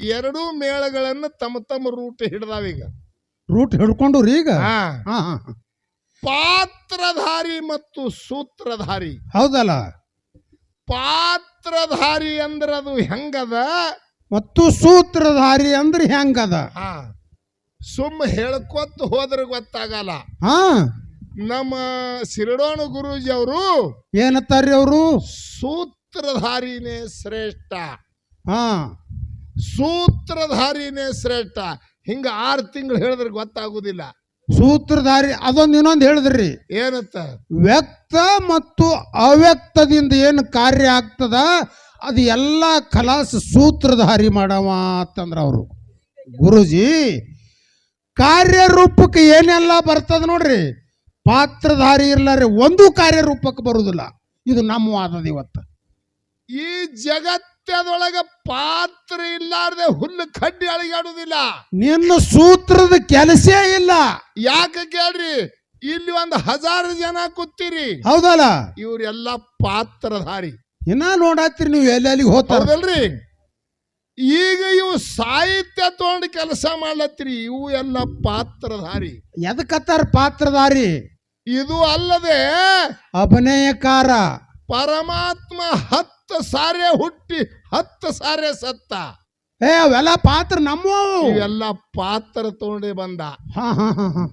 ಎರಡೂ ಮೇಳಗಳನ್ನ ತಮ್ಮ ತಮ್ಮ ರೂಟ್ ಹಿಡ್ದಾವೀಗ ರೂಟ್ ಹಿಡ್ಕೊಂಡು ಈಗ? ಹಾ. ಹಾ ಹಾ ಹಾ. ಪಾತ್ರಧಾರಿ ಮತ್ತು ಸೂತ್ರಧಾರಿ. ಹೌದಲ್ಲ? ಪಾತ್ರಧಾರಿ ಅಂದ್ರೆ ಅದು ಹೆಂಗದ? ಮತ್ತು ಸೂತ್ರಧಾರಿ ಅಂದ್ರೆ ಹೆಂಗದ? ಹಾ. ಸುಮ್ಮ ಹೇಳ್ಕೊತ ಹೋದ್ರೆ ಗೊತ್ತಾಗಲ್ಲ. ಹಾ. ನಮ್ಮ ಸಿರಡೋಣ ಗುರೂಜಿ ಅವರು ಏನತ್ತಾರ್ರಿ ಅವರು? ಸೂತ್ರಧಾರಿನೇ ಶ್ರೇಷ್ಠ. ಹಾ. ಸೂತ್ರಧಾರಿನೇ ಶ್ರೇಷ್ಠ. ಹಿಂಗ ಆರು ತಿಂಗಳು ಹೇಳಿದ್ರೆ ಗೊತ್ತಾಗುದಿಲ್ಲ. ಸೂತ್ರಧಾರಿ ಅದೊಂದು ಇನ್ನೊಂದು ಹೇಳಿದ್ರಿ. ಏನತ್ತ ವ್ಯಕ್ತ ಮತ್ತು ಅವ್ಯಕ್ತದಿಂದ ಏನು ಕಾರ್ಯ ಆಗ್ತದ? ಅದು ಎಲ್ಲ ಕಲಾಸ ಸೂತ್ರಧಾರಿ ಮಾಡವ ಅಂತಂದ್ರ ಅವರು. ಗುರುಜಿ ಕಾರ್ಯರೂಪಕ್ಕೆ ಏನೆಲ್ಲ ಬರ್ತದ ನೋಡ್ರಿ? ಪಾತ್ರಧಾರಿ ಇರ್ಲಾರಿ ಒಂದು ಕಾರ್ಯರೂಪಕ್ಕೆ ಬರುವುದಿಲ್ಲ ಇದು ನಮ್ಮ ವಾದದ ಇವತ್ತು. ಈ ಜಗತ್ತದೊಳಗ ಪಾತ್ರ ಇಲ್ಲಾರ್ದೆ ಹುಲ್ಲು ಕಡ್ಡಿ ಅಳಿಗಾಡುದಿಲ್ಲ. ನಿನ್ನ ಸೂತ್ರದ ಕೆಲಸೇ ಇಲ್ಲ. ಯಾಕೆ ಕೇಳ್ರಿ? ಇಲ್ಲಿ ಒಂದು ಹಜಾರು ಜನ ಕೂತೀರಿ. ಹೌದಲ್ಲ? ಇವರೆಲ್ಲ ಪಾತ್ರಧಾರಿ. ಇನ್ನ ನೋಡತ್ತೀರಿ ನೀವು ಎಲ್ಲೆಲ್ಲಿ ಹೋಗ್ತಾರಲ್ರಿ ಈಗ ಇವು ಸಾಹಿತ್ಯ ತಗೊಂಡು ಕೆಲಸ ಮಾಡ್ಲತ್ತೀರಿ ಇವು ಎಲ್ಲ ಪಾತ್ರಧಾರಿ. ಎದಕ್ಕತ್ತಾರ ಪಾತ್ರಧಾರಿ? ಇದು ಅಲ್ಲದೆ ಅಭಿನಯಕಾರ. ಪರಮಾತ್ಮ ಹತ್ತು ಸಾರೆ ಹುಟ್ಟಿ ಹತ್ತು ಸಾರೆ ಸತ್ತ. ಏ ಅವೆಲ್ಲ ಪಾತ್ರ ನಮ್ಮವು. ಇವೆಲ್ಲ ಪಾತ್ರ ತೊಗೊಂಡು ಬಂದ. ಹಾ ಹಾ ಹಾ ಹಾ.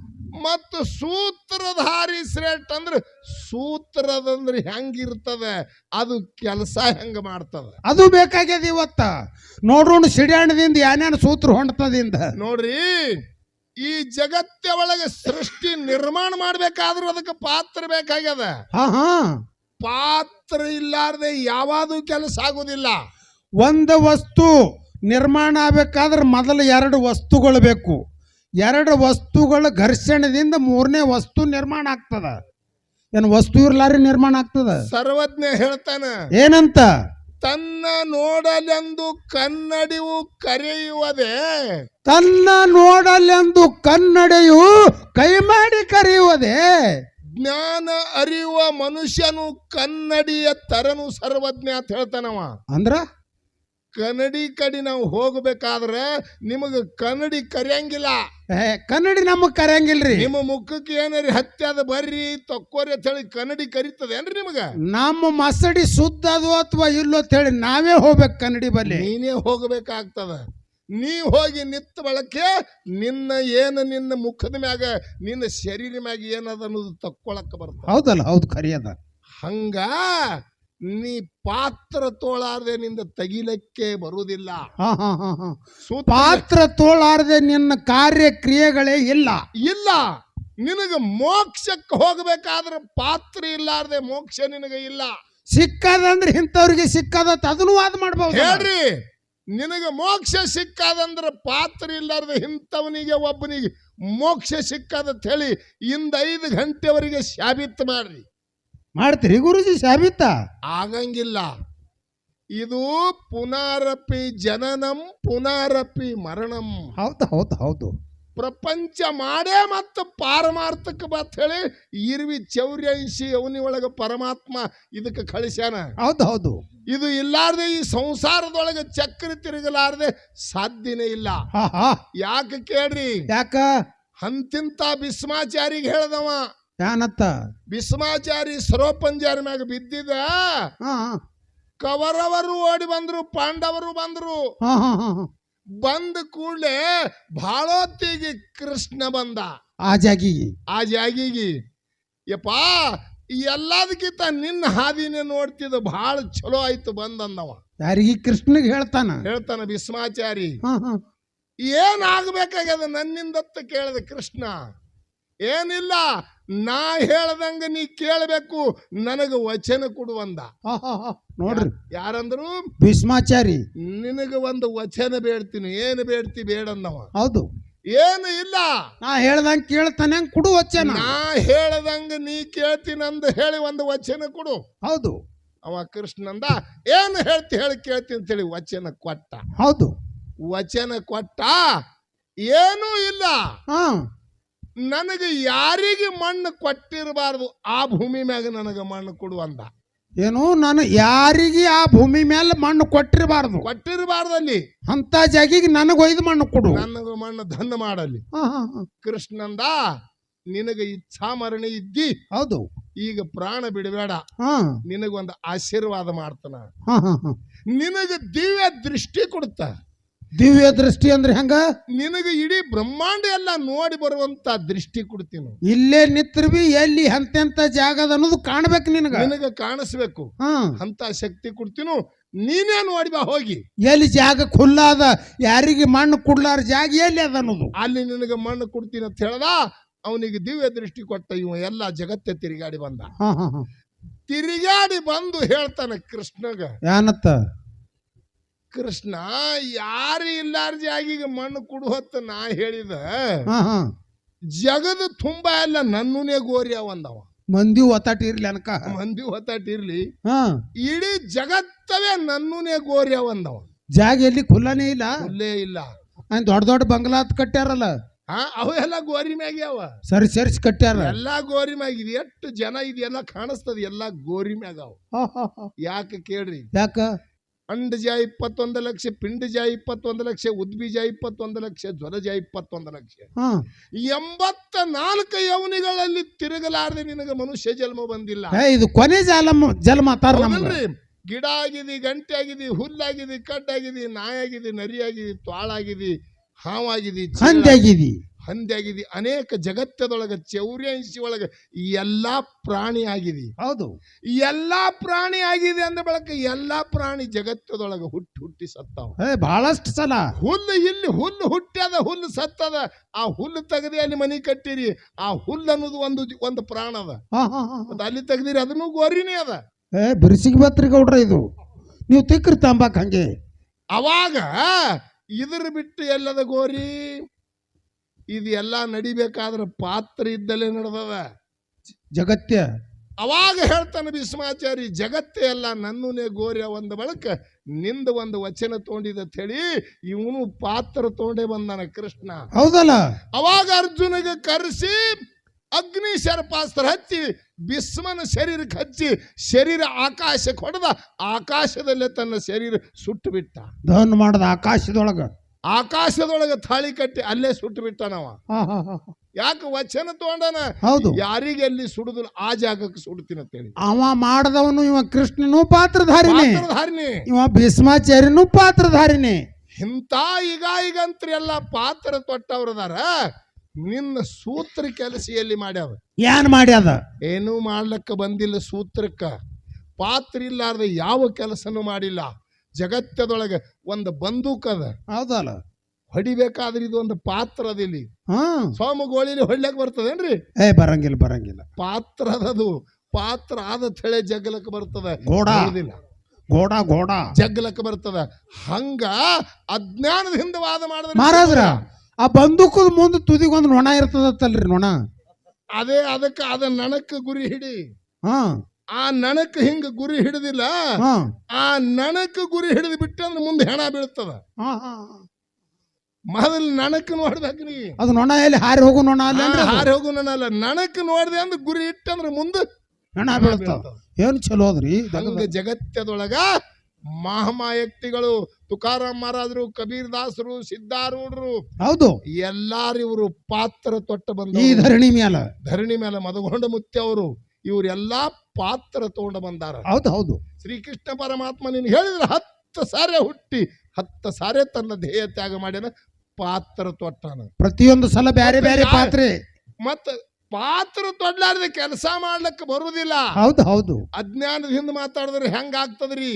ಮತ್ತು ಸೂತ್ರಧಾರಿ ಶ್ರೇಷ್ಠ ಅಂದ್ರೆ ಸೂತ್ರದಂದ್ರೆ ಹೆಂಗಿರ್ತದೆ? ಅದು ಕೆಲಸ ಹೆಂಗ ಮಾಡ್ತದೆ? ಅದು ಬೇಕಾಗ್ಯದ ಇವತ್ತ. ನೋಡ್ರೋಣ ಸಿಡಿಯಾಣದಿಂದ ಏನೇನು ಸೂತ್ರ ಹೊಂಟದಿಂದ ನೋಡ್ರಿ ಈ ಜಗತ್ತ ಒಳಗೆ ಸೃಷ್ಟಿ ನಿರ್ಮಾಣ ಮಾಡ್ಬೇಕಾದ್ರೂ ಅದಕ್ಕೆ ಪಾತ್ರ ಬೇಕಾಗ್ಯದ. ಹಾ ಹಾ. ಪಾತ್ರ ಇಲ್ಲಾರ್ದೆ ಯಾವಾದು ಕೆಲಸ ಆಗುವುದಿಲ್ಲ ಒಂದು ವಸ್ತು ನಿರ್ಮಾಣ ಆಗ್ಬೇಕಾದ್ರೆ ಮೊದಲು ಎರಡು ವಸ್ತುಗಳು ಬೇಕು. ಎರಡು ವಸ್ತುಗಳ ಘರ್ಷಣದಿಂದ ಮೂರನೇ ವಸ್ತು ನಿರ್ಮಾಣ ಆಗ್ತದ. ಏನು ವಸ್ತು ಇರ್ಲಾರಿ ನಿರ್ಮಾಣ ಆಗ್ತದ? ಸರ್ವಜ್ಞ ಹೇಳ್ತಾನ. ಏನಂತ? ತನ್ನ ನೋಡಲೆಂದು ಕನ್ನಡಿಯು ಕರೆಯುವುದೇ. ತನ್ನ ನೋಡಲೆಂದು ಕನ್ನಡಿಯು ಕೈ ಮಾಡಿ ಕರೆಯುವುದೇ. ಜ್ಞಾನ ಅರಿಯುವ ಮನುಷ್ಯನು ಕನ್ನಡಿಯ ತರನು ಸರ್ವಜ್ಞ ಅಂತ ಹೇಳ್ತಾನವ. ಅಂದ್ರ? ಕನ್ನಡಿ ಕಡಿ ನಾವು ಹೋಗ್ಬೇಕಾದ್ರೆ ನಿಮಗೆ ಕನ್ನಡಿ ಕರೆಯಂಗಿಲ್ಲ. ಏ, ಕನ್ನಡಿ ನಮಗ್ ಕರೆಯಂಗಿಲ್ರಿ. ನಿಮ್ಮ ಮುಖಕ್ಕೆ ಏನಾರಿ ಹತ್ಯಾದ ಬರ್ರಿ ತಕ್ಕೋರಿ ಅಂತ ಹೇಳಿ ಕನ್ನಡಿ ಕರಿತದೇನ್ರಿ ನಿಮಗ? ನಮ್ಮ ಮಸಡಿ ಸುದ್ದ ಅದು ಅಥವಾ ಇಲ್ಲೋ ಅಂತ ಹೇಳಿ ನಾವೇ ಹೋಗ್ಬೇಕು ಕನ್ನಡಿ ಬಲ್ಲಿ. ನೀನೇ ಹೋಗ್ಬೇಕಾಗ್ತದ. ನೀ ಹೋಗಿ ನಿತ್ತ ಬಳಕೆ ನಿನ್ನ ಏನು ನಿನ್ನ ಮುಖದ ಮ್ಯಾಗ ನಿನ್ನ ಶರೀರ ಮ್ಯಾಗ ಏನದ ಅನ್ನೋದು ತಕ್ಕೊಳಕ್ ಬರ್ತದೆ. ಹೌದಲ್ಲ ಹೌದು ಕರಿಯದ ಹಂಗ ನೀ ಪಾತ್ರ ತೋಳಾರದೆ ನಿಂದ ತಗಿಲಕ್ಕೆ ಬರುವುದಿಲ್ಲ. ಹಾ ಹಾ ಹಾ ಹಾ. ಸೂತ್ರ ಪಾತ್ರ ತೋಳಾರದೆ ನಿನ್ನ ಕಾರ್ಯಕ್ರಿಯೆಗಳೇ ಇಲ್ಲ. ಇಲ್ಲ. ನಿನಗೆ ಮೋಕ್ಷಕ್ಕೆ ಹೋಗ್ಬೇಕಾದ್ರೆ ಪಾತ್ರ ಇಲ್ಲಾರ್ದೆ ಮೋಕ್ಷ ನಿನಗೆ ಇಲ್ಲ. ಸಿಕ್ಕದಂದ್ರೆ ಇಂಥವ್ರಿಗೆ ಸಿಕ್ಕದ ಅದನ್ನು ವಾದ ಮಾಡ್ಬೋದು. ಹೇಳ್ರಿ. ನಿನಗ ಮೋಕ್ಷ ಸಿಕ್ಕಾದಂದ್ರೆ ಪಾತ್ರ ಇಲ್ಲಾರ್ದ ಇಂಥವನಿಗೆ ಒಬ್ಬನಿಗೆ ಮೋಕ್ಷ ಸಿಕ್ಕದಂತ ಹೇಳಿ ಇಂದ ಐದು ಗಂಟೆವರೆಗೆ ಶಾಬಿತ್ ಮಾಡ್ರಿ. ಮಾಡ್ತೀರಿ ಗುರುಜಿ ಸಾಬೀತ ಆಗಂಗಿಲ್ಲ. ಇದು ಪುನಾರಪಿ ಜನನಂ ಪುನಾರಪಿ ಮರಣಂ. ಹೌದು ಹೌದು ಹೌದು. ಪ್ರಪಂಚ ಮಾಡೇ ಮತ್ತು ಪಾರಮಾರ್ಥಕ ಬತ್ ಹೇಳಿ ಇರ್ವಿ ಚೌರ್ಯಂಶಿ ಅವನಿ ಒಳಗ ಪರಮಾತ್ಮ ಇದಕ್ಕೆ ಕಳಿಸ್ಯಾನ. ಹೌದು ಹೌದು ಇದು ಇಲ್ಲಾರ್ದೆ ಈ ಸಂಸಾರದೊಳಗೆ ಚಕ್ರ ತಿರುಗಲಾರ್ದೆ ಸಾಧ್ಯನೇ ಇಲ್ಲ. ಯಾಕೆ ಕೇಳ್ರಿ? ಯಾಕ? ಅಂತಿಂತ ಭೀಸ್ಮಾಚಾರಿಗೆ ಹೇಳ್ದವ. ಯಾನತ್ತ? ಭೀಸ್ಮಾಚಾರಿ ಸರೋಪಂಜಾರಿ ಮ್ಯಾಗ ಬಿದ್ದಿದ. ಕವರವರು ಓಡಿ ಬಂದ್ರು ಪಾಂಡವರು ಬಂದ್ರು. ಬಂದ ಕೂಡಲೇ ಭಾಳೊತ್ತಿಗೆ ಕೃಷ್ಣ ಬಂದ. ಆ ಜಾಗಿಗೆ. ಆ ಜಾಗಿಗೆ. ಯಪ್ಪಾ ಎಲ್ಲದಕ್ಕಿಂತ ನಿನ್ನ ಹಾದಿನೇ ನೋಡ್ತಿದ್ದ ಭಾಳ ಚಲೋ ಆಯ್ತು ಬಂದವ ಯಾರಿಗೆ ಕೃಷ್ಣಗೆ ಹೇಳ್ತಾನ? ಹೇಳ್ತಾನ ಭೀಸ್ಮಾಚಾರಿ ಏನಾಗಬೇಕಾಗ್ಯದ ಹಾ ಏನ್ ಆಗ್ಬೇಕಾಗ್ಯದ ನನ್ನಿಂದತ್ತ ಕೇಳಿದ ಕೃಷ್ಣ. ಏನಿಲ್ಲ ನಾ ಹೇಳ್ದಂಗ ನೀ ಕೇಳಬೇಕು ನನಗೆ ವಚನ ಕೊಡುವಂದ ನೋಡ್ರಿ. ಯಾರಂದ್ರು? ಭೀಷ್ಮಾಚಾರಿ. ನಿನಗೆ ಒಂದು ವಚನ ಬೇಡ್ತೀನಿ ಏನು ಬೇಡ್ತಿ ಬೇಡಂದವ ಹೌದು. ಏನು ಇಲ್ಲ. ನಾ ಹೇಳ್ದಂಗ ಕೇಳ್ತಾನೆ ಕೊಡು ವಚನ. ನಾ ಹೇಳ್ದಂಗ ನೀ ಕೇಳ್ತೀನಂದು ಹೇಳಿ ಒಂದು ವಚನ ಕೊಡು. ಹೌದು. ಅವ ಕೃಷ್ಣಂದ ಏನು ಹೇಳ್ತಿ ಹೇಳಿ ಕೇಳ್ತೀನಿ ಅಂತೇಳಿ ವಚನ ಕೊಟ್ಟ. ಹೌದು. ವಚನ ಕೊಟ್ಟ ಏನೂ ಇಲ್ಲ. ಹಾ. ನನಗೆ ಯಾರಿಗೆ ಮಣ್ಣು ಕೊಟ್ಟಿರಬಾರ್ದು ಆ ಭೂಮಿ ಮ್ಯಾಗ ನನಗೆ ಮಣ್ಣು ಕೊಡು ಅಂದ. ಏನು ನಾನು ಯಾರಿಗೆ ಆ ಭೂಮಿ ಮೇಲೆ ಮಣ್ಣು ಕೊಟ್ಟಿರಬಾರ್ದು? ಕೊಟ್ಟಿರಬಾರ್ದಲ್ಲಿ. ಅಂತ ಜಾಗಿಗೆ ನನಗೆ ಒಯ್ದು ಮಣ್ಣು ಕೊಡು. ನನಗೆ ಮಣ್ಣು ಧನ್ನ ಮಾಡಲಿ. ಕೃಷ್ಣಂದ ನಿನಗ ಇಚ್ಛಾ ಮರಣಿ ಇದ್ದಿ. ಹೌದು. ಈಗ ಪ್ರಾಣ ಬಿಡಬೇಡ. ಹಾ. ನಿನಗೊಂದು ಆಶೀರ್ವಾದ ಮಾಡ್ತಾನ. ನಿನಗ ದಿವ್ಯ ದೃಷ್ಟಿ ಕೊಡ್ತ ದಿವ್ಯ ದೃಷ್ಟಿ ಅಂದ್ರೆ ಹೆಂಗ? ನಿನಗೆ ಇಡೀ ಬ್ರಹ್ಮಾಂಡ ಎಲ್ಲ ನೋಡಿ ಬರುವಂತ ದೃಷ್ಟಿ ಕೊಡ್ತೀನಿ ಇಲ್ಲೇ ನಿತ್ರವಿ ಎಲ್ಲಿ ಎಂತೆಂತ ಜಾಗದ ಅನ್ನೋದು ಕಾಣ್ಬೇಕು ನಿನಗ. ನಿನಗ ಕಾಣಿಸ್ಬೇಕು. ಅಂತ ಶಕ್ತಿ ಕೊಡ್ತೀನು ನೀನೇ ನೋಡಿ ಬಾ ಹೋಗಿ. ಎಲ್ಲಿ ಜಾಗ ಖುಲ್ಲಾದ ಯಾರಿಗೆ ಮಣ್ಣು ಕೊಡ್ಲಾರ ಜಾಗ ಎಲ್ಲಿ ಅದ ಅನ್ನೋದು. ಅಲ್ಲಿ ನಿನಗೆ ಮಣ್ಣು ಕೊಡ್ತೀನಿ ಅಂತ ಹೇಳ್ದ ಅವನಿಗೆ ದಿವ್ಯ ದೃಷ್ಟಿ ಕೊಟ್ಟ ಇವ ಎಲ್ಲ ಜಗತ್ತೆ ತಿರುಗಾಡಿ ಬಂದ. ಹಾ ಹಾ ಹಾ. ತಿರುಗಾಡಿ ಬಂದು ಹೇಳ್ತಾನೆ ಕೃಷ್ಣಗ. ಏನತ್ತ ಕೃಷ್ಣ ಯಾರು ಇಲ್ಲಾರ ಜಾಗಿಗೆ ಮಣ್ಣು ಕುಡುವತ್ತ ನಾ ಹೇಳಿದ ಜಗದ ತುಂಬಾ ಎಲ್ಲ ನನ್ನೂನೇ ಗೋರಿ ಅವಂದವ. ಮಂದಿ ಒತ್ತಾಟ ಇರ್ಲಿ ಅನ್ಕ. ಮಂದಿ ಒತ್ತಾಟಿರ್ಲಿ ಹಾ. ಇಡೀ ಜಗತ್ತವೇ ನನ್ನೂನೇ ಗೋರಿಯ ಅವಂದವ. ಜಾಗ ಎಲ್ಲಿ ಖುಲ್ಲಾನೇ ಇಲ್ಲ. ಖುಲ್ಲೇ ಇಲ್ಲ. ದೊಡ್ಡ ದೊಡ್ಡ ಬಂಗ್ಲಾತ್ ಕಟ್ಟ್ಯಾರಲ್ಲ. ಹಾ ಅವೆಲ್ಲ ಗೋರಿ ಮ್ಯಾಗೆ ಅವ. ಸರಿ ಸರಿಸಿ ಕಟ್ಟ್ಯಾರ. ಎಲ್ಲಾ ಗೋರಿ ಮ್ಯಾಗ ಇದು ಎಷ್ಟು ಜನ ಇದೆಲ್ಲ ಕಾಣಿಸ್ತದ ಎಲ್ಲಾ ಗೋರಿ ಮ್ಯಾಗ ಅವ. ಯಾಕೆ ಕೇಳ್ರಿ? ಯಾಕ? ಅಂಡಜ ಇಪ್ಪತ್ತೊಂದು ಲಕ್ಷ ಪಿಂಡಜ ಇಪ್ಪತ್ತೊಂದು ಲಕ್ಷ ಉದ್ಬೀಜ ಇಪ್ಪತ್ತೊಂದು ಲಕ್ಷ ಜ್ವರಜ ಇಪ್ಪತ್ತೊಂದು ಲಕ್ಷ. ಎಂಬತ್ತ ನಾಲ್ಕು ಯವನಿಗಳಲ್ಲಿ ತಿರುಗಲಾರದೆ ನಿನಗೆ ಮನುಷ್ಯ ಜನ್ಮ ಬಂದಿಲ್ಲ. ಇದು ಕೊನೆ ಜನ್ಮ ಜನ್ಮ ಗಿಡ ಆಗಿದೆ ಗಂಟೆ ಆಗಿದೆ ಹುಲ್ಲಾಗಿದೆ ಕಡ್ಡಾಗಿದೆ ನಾಯಾಗಿದೆ ನರಿಯಾಗಿದೆ ತ್ವಾಳಾಗಿದೆ ಹಾವಾಗಿದೆ ಆಗಿದಿ ಹಂದಿ ಆಗಿದೆ ಅನೇಕ ಜಗತ್ತದೊಳಗೆ ಚೌರ್ಯಾಂಶಿ ಒಳಗ ಎಲ್ಲ ಪ್ರಾಣಿ ಆಗಿದೆ. ಹೌದು. ಎಲ್ಲ ಪ್ರಾಣಿ ಆಗಿದೆ ಅಂದ ಬಳಕ ಎಲ್ಲ ಪ್ರಾಣಿ ಜಗತ್ತದೊಳಗೆ ಹುಟ್ಟಿ ಹುಟ್ಟಿ ಸತ್ತಾವ. ಬಹಳಷ್ಟು ಸಲ. ಹುಲ್ಲು ಇಲ್ಲಿ ಹುಲ್ಲು ಹುಟ್ಟ್ಯದ ಹುಲ್ಲು ಸತ್ತದ. ಆ ಹುಲ್ಲು ತೆಗದಿ ಅಲ್ಲಿ ಮನಿ ಕಟ್ಟಿರಿ. ಆ ಹುಲ್ಲು ಅನ್ನೋದು ಒಂದು ಒಂದು ಪ್ರಾಣ ಅದ. ಅಲ್ಲಿ ತೆಗ್ದಿರಿ ಅದನ್ನು ಗೋರಿನೇ ಅದ. ಏ ಬಿರ್ಸಿಗೆ ಬತ್ರಿ ಗೌಡ್ರ ಇದು. ನೀವು ತಿಕ್ಕ್ರಿ ತಾಂಬಾಕ್ ಹಂಗೆ. ಅವಾಗ ಇದ್ರ ಬಿಟ್ಟು ಎಲ್ಲದ ಗೋರಿ? ಇದು ಎಲ್ಲ ನಡಿಬೇಕಾದ್ರ ಪಾತ್ರ ಇದ್ದಲ್ಲೇ ನಡೆದದ. ಜಗತ್ಯ ಅವಾಗ ಹೇಳ್ತಾನೆ ಭೀಷ್ಮಾಚಾರಿ ಜಗತ್ತೇ ಎಲ್ಲ ನನ್ನೂನೇ ಗೋರ್ಯ ಒಂದ ಬಳಕ ನಿಂದ ಒಂದು ವಚನ ಅಂತ ಹೇಳಿ ಇವನು ಪಾತ್ರ ತೊಗೊಂಡೇ ಬಂದನ ಕೃಷ್ಣ. ಹೌದಲ್ಲ? ಅವಾಗ ಅರ್ಜುನಿಗೆ ಕರೆಸಿ ಅಗ್ನಿ ಶರಪಾಸ್ತ್ರ ಹಚ್ಚಿ ಭೀಷ್ಮನ ಶರೀರಕ್ಕೆ ಹಚ್ಚಿ ಶರೀರ ಆಕಾಶಕ್ಕೆ ಹೊಡೆದ ಆಕಾಶದಲ್ಲೇ ತನ್ನ ಶರೀರ ಸುಟ್ಟು ಬಿಟ್ಟ ದಹನ್ ಮಾಡದ ಆಕಾಶದೊಳಗ. ಆಕಾಶದೊಳಗೆ ಥಾಳಿ ಕಟ್ಟಿ ಅಲ್ಲೇ ಸುಟ್ಟು ಬಿಟ್ಟನವ. ಯಾಕೆ ವಚನ ತಗೊಂಡನ? ಹೌದು. ಯಾರಿಗೆ ಅಲ್ಲಿ ಸುಡುದಿಲ್ಲ? ಆ ಜಾಗಕ್ಕೆ ಸುಡ್ತೀನಿ ಅಂತೇಳಿ ಅವ ಮಾಡದವನು ಇವ ಕೃಷ್ಣನು ಪಾತ್ರಧಾರಿನೇ. ಪಾತ್ರಧಾರಿನೇ. ಇವ ಭೀಸ್ಮಾಚಾರ್ಯನು ಪಾತ್ರಧಾರಿನೇ. ಇಂತ ಈಗ ಈಗಂತ್ರಿ ಎಲ್ಲ ಪಾತ್ರ ತೊಟ್ಟವ್ರದಾರ. ನಿನ್ನ ಸೂತ್ರ ಕೆಲಸ ಎಲ್ಲಿ ಮಾಡ್ಯಾವ? ಏನ್ ಮಾಡ್ಯಾದ? ಏನೂ ಮಾಡ್ಲಕ್ಕ ಬಂದಿಲ್ಲ ಸೂತ್ರಕ್ಕ. ಪಾತ್ರ ಇಲ್ಲಾರ್ದ ಯಾವ ಕೆಲಸನೂ ಮಾಡಿಲ್ಲ. ಜಗತ್ತದೊಳಗೆ ಒಂದು ಬಂದೂಕ್ ಅದ. ಹೌದಲ್ಲ? ಹೊಡಿಬೇಕಾದ್ರೆ ಇದು ಒಂದು ಪಾತ್ರ ಅದಿಲ್ಲಿ ಹಾ. ಸೋಮ ಗೋಳಿಲಿ ಹೊಡ್ಲಕ್ ಬರ್ತದೇನ್ರಿ? ಏ ಬರಂಗಿಲ್ಲ ಬರಂಗಿಲ್ಲ. ಪಾತ್ರ ಅದದು ಪಾತ್ರ ಆದ ತಳೆ ಜಗ್ಲಕ್ ಬರ್ತದ. ಗೋಡ. ಬರುದಿಲ್ಲ. ಗೋಡ ಗೋಡ. ಜಗ್ಲಕ್ ಬರ್ತದ. ಹಂಗ ಅಜ್ಞಾನದಿಂದ ವಾದ ಮಾಡಿದ್ರೆ ಮಹಾರಾಜ್ರ ಆ ಬಂದೂಕದ ಮುಂದೆ ತುದಿಗೊಂದು ನೊಣ ಇರ್ತದತ್ತಲ್ರಿ ನೊಣ? ಅದೇ ಅದಕ್ಕೆ ಅದ ನಣಕ್ಕೆ ಗುರಿ ಹಿಡಿ. ಹಾ. ಆ ನಣಕ್ ಹಿಂಗ ಗುರಿ ಹಿಡಿದಿಲ್ಲ. ಆ ನಣಕ್ ಗುರಿ ಹಿಡಿದು ಬಿಟ್ಟಂದ್ರೆ ಮುಂದೆ ಹೆಣ ಬೀಳ್ತದ. ಮೊದಲು ನಣಕ್ ನೋಡ್ಬೇಕ್ರಿ ಅದು ನೊಣ ಎಲ್ಲಿ ಹಾರಿ ಹೋಗು ನೊಣ ಅಲ್ಲ ಹಾರಿ ಹೋಗು ಅಲ್ಲ. ನಣಕ್ ನೋಡ್ದೆ ಅಂದ್ರೆ ಗುರಿ ಇಟ್ಟಂದ್ರೆ ಮುಂದೆ ಹೆಣ ಬೀಳ್ತದ. ಏನು ಚಲೋ ಅದ್ರಿ ಜಗತ್ತದೊಳಗ ಮಹಾಮಾಯಕ್ತಿಗಳು ತುಕಾರಾಮ್ ಮಹಾರಾಜರು ಕಬೀರ್ ದಾಸರು ಸಿದ್ಧಾರೂಢರು ಹೌದು. ಎಲ್ಲಾರು ಇವರು ಪಾತ್ರ ತೊಟ್ಟ ಈ ಬಂದ ಧರಣಿ ಮೇಲೆ ಧರಣಿ ಮೇಲೆ ಮದಗೊಂಡ ಮುತ್ಯ ಅವರು ಇವರೆಲ್ಲಾ ಪಾತ್ರ ತಗೊಂಡು ಬಂದಾರ. ಹೌದು ಹೌದು. ಶ್ರೀಕೃಷ್ಣ ಪರಮಾತ್ಮ ನೀನು ಹೇಳಿದ್ರೆ ಹತ್ತು ಸಾರೆ ಹುಟ್ಟಿ ಹತ್ತು ಸಾರೆ ತನ್ನ ಧ್ಯೇಯ ತ್ಯಾಗ ಮಾಡ್ಯಾನ ಪಾತ್ರ ತೊಟ್ಟಾನ. ಪ್ರತಿಯೊಂದು ಸಲ ಬೇರೆ ಬೇರೆ ಪಾತ್ರೆ. ಮತ್ತ ಪಾತ್ರ ತೊಡ್ಲಾರ್ದ ಕೆಲಸ ಮಾಡ್ಲಿಕ್ಕೆ ಬರುವುದಿಲ್ಲ ಹೌದು ಹೌದು. ಅಜ್ಞಾನದಿಂದ ಮಾತಾಡಿದ್ರೆ ಹೆಂಗ ಆಗ್ತದ್ರಿ?